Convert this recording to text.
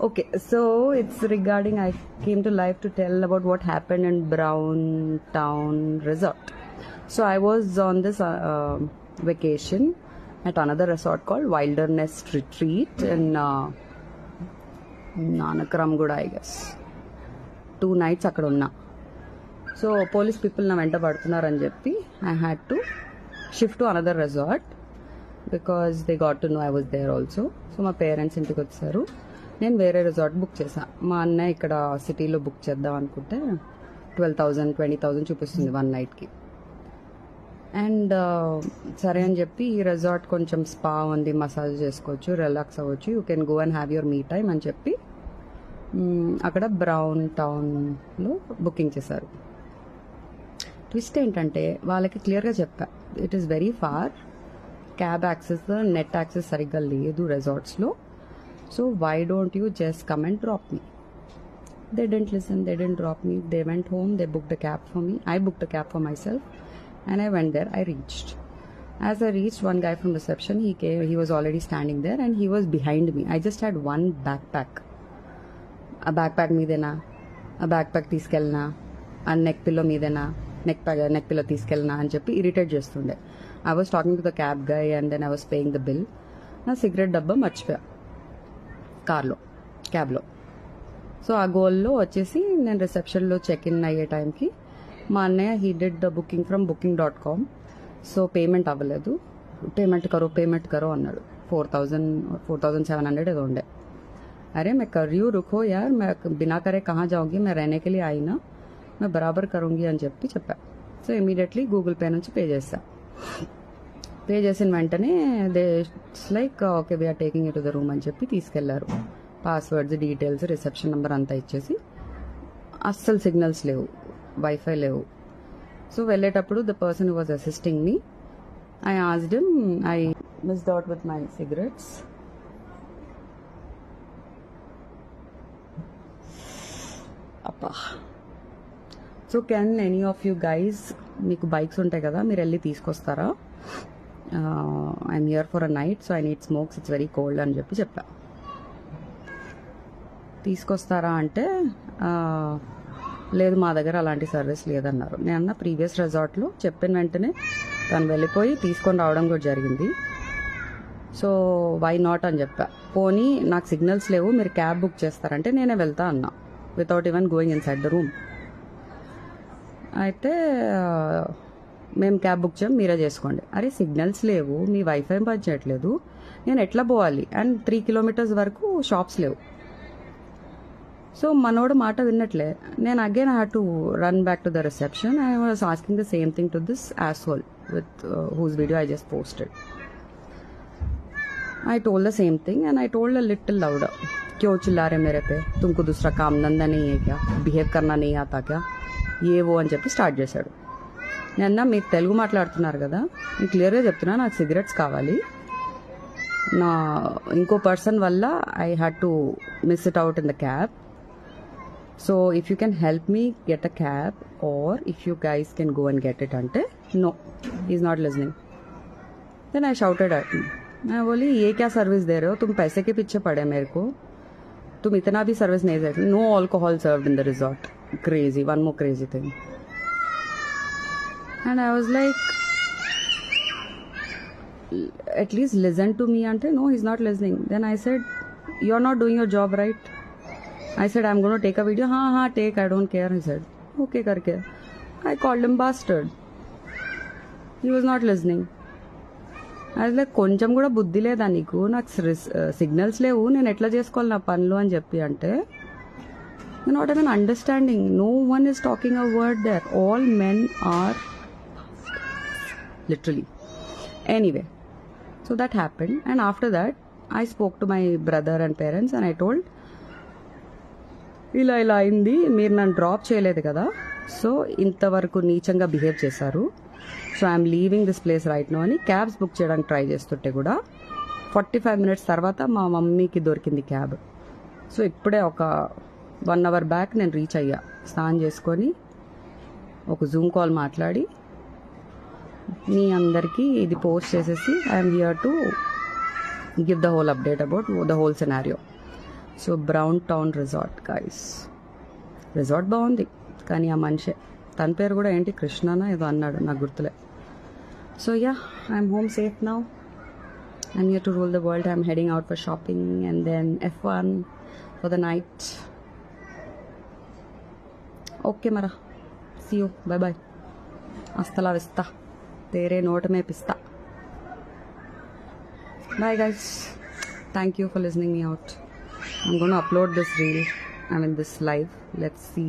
Okay, so it's regarding I came to life to tell about what happened in Brown Town Resort. So I was on this uh, uh, vacation at another resort called Wilderness Retreat in uh, Nanakaramguda, I guess. Two nights అక్కడ ఉన్నా so police people నా వెంట పడుతున్నారని చెప్పి I had to shift to another resort because they got to know I was there also so మా parents ఇంటికి వచ్చారు నేను వేరే రిసార్ట్ బుక్ చేశాను మా అన్నయ్య ఇక్కడ సిటీలో బుక్ చేద్దాం అనుకుంటే ట్వెల్వ్ థౌజండ్ ట్వంటీ థౌజండ్ చూపిస్తుంది వన్ నైట్కి అండ్ సరే అని చెప్పి ఈ రిసార్ట్ కొంచెం స్పా ఉంది మసాజ్ చేసుకోవచ్చు రిలాక్స్ అవ్వచ్చు. You can go and have your me time అని చెప్పి అక్కడ బ్రౌన్ టౌన్లో బుకింగ్ చేశారు. ట్విస్ట్ ఏంటంటే వాళ్ళకి క్లియర్గా చెప్పా. It is very far cab access net access సరిగ్గా లేదు రిసార్ట్స్లో So why don't you just come and drop me they didn't listen they didn't drop me they went home they book the cab for me I book the cab for myself and I went there I reached As I reached, one guy from reception, he came, he was already standing there and he was behind me. I just had one backpack. ఆ back pack మీదేనా ఆ back pack తీసుకెళ్ళినా ఆ neck pillow మీదేనా neck pack neck pillow తీసుకెళ్ళినా అని చెప్పి irritate చేస్తుండే I was talking to the cab guy and then I was paying the bill నా సిగరెట్ డబ్బా మర్చిపోయా కార్లో క్యాబ్లో సో ఆ గోల్లో వచ్చేసి నేను రిసెప్షన్లో చెక్ ఇన్ అయ్యే టైంకి మా అన్నయ్య he did the booking from booking dot com so payment అవ్వలేదు పేమెంట్ కరో పేమెంట్ కరో అన్నాడు four thousand four thousand seven hundred ఏదో ఉండే अरे मैं कर रही हूँ रुको यार मैं बिना करे कहाँ जाऊंगी मैं रहने के लिए आई ना मैं బరాబర్ కరుంగి అని చెప్పి చెప్పా సో ఇమీడియట్లీ గూగుల్ పే నుంచి పే చేసా పే చేసిన వెంటనే they like okay we're taking it to the room అని చెప్పి తీసుకెళ్ళారు. పాస్వర్డ్స్ డీటెయిల్స్ రిసెప్షన్ నెంబర్ అంతా ఇచ్చేసి. అస్సలు సిగ్నల్స్ లేవు. వైఫై లేవు. సో వెళ్ళేటప్పుడు the person was assisting me I asked I miss out with my cigarettes అప్పా so can any of you guys మీకు బైక్స్ ఉంటాయి కదా మీరు వెళ్ళి తీసుకొస్తారా? I'm here for a night so I need smokes it's very cold అని చెప్పి చెప్పా. తీసుకొస్తారా అంటే uh, లేదు మా దగ్గర అలాంటి సర్వీస్ లేదన్నారు. నేను అన్న ప్రీవియస్ రిజార్ట్లో చెప్పిన వెంటనే తను వెళ్ళిపోయి తీసుకొని రావడం కూడా జరిగింది. సో వై నాట్ అని చెప్పా. పోనీ నాకు సిగ్నల్స్ లేవు మీరు క్యాబ్ బుక్ చేస్తారంటే నేనే వెళ్తా అన్నా without even going inside the room అయితే uh, మేము క్యాబ్ బుక్ చేయం మీరే చేసుకోండి అరే సిగ్నల్స్ లేవు మీ వైఫై పనిచేయట్లేదు నేను ఎట్లా పోవాలి అండ్ త్రీ కిలోమీటర్స్ వరకు షాప్స్ లేవు సో మనోడు మాట విన్నట్లే నేను again had to run back to the reception I was asking the same thing to this asshole with whose video I just posted I told the same thing and I told a little louder क्यों चिल्ला रहे मेरे पे तुमको दूसरा काम धंधा नहीं है क्या బిహేవ్ करना नहीं आता क्या ఏ ఓ అని చెప్పి స్టార్ట్ చేశాడు నేను మీరు తెలుగు మాట్లాడుతున్నారు కదా నేను క్లియర్గా చెప్తున్నా నాకు సిగరెట్స్ కావాలి నా ఇంకో పర్సన్ వల్ల I had to miss it out in the cab so if you can help me get a cab or if you guys can go and get it అంటే no is not listening then I shouted at मैं बोली ये क्या service दे रहे हो तुम पैसे के पीछे पड़े मेरे को तुम इतना भी सर्विस नहीं दे no alcohol served in the resort crazy one more crazy thing and I was like at least listen to me అంటే no is not listening then I said you are not doing your job right I said I'm gonna take a video హా హా take I don't care I said okay కర్కే I call him bastard he was not listening like కొంచెం కూడా బుద్ధి లేదా నీకు నాకు signals లేవు నేను ఎట్లా చేసుకోవాలి నా పనులు అని చెప్పి అంటే not men understanding no one is talking a word there all men are literally anyway so that happened and after that I spoke to my brother and parents and I told ఇలా ఇలా అయింది మీరు నన్ను drop చేయలేదు కదా so ఇంతవరకు నీచంగా behave చేశారు so I'm leaving this place right now అని క్యాబ్స్ బుక్ చేయడానికి ట్రై చేస్తుంటే కూడా ఫార్టీ ఫైవ్ మినిట్స్ తర్వాత మా మమ్మీకి దొరికింది క్యాబ్ సో ఇప్పుడే ఒక వన్ అవర్ బ్యాక్ నేను రీచ్ అయ్యా. స్నానం చేసుకొని ఒక జూమ్ కాల్ మాట్లాడి మీ అందరికీ ఇది పోస్ట్ చేసేసి I'm here to give the whole update about the whole scenario so Brown Town resort guys resort బాగుంది కానీ ఆ మనిషే తన పేరు కూడా ఏంటి కృష్ణనా ఏదో అన్నాడు నాకు గుర్తులే so yeah I'm home safe now I'm here to rule the world. I'm heading out for shopping and then F1 for the night. Okay, Mara. See you. Bye bye. Hasta la vista. తేరే నోటమే పిస్తా. Bye guys thank you for listening me out I'm gonna upload this reel I mean this live let's see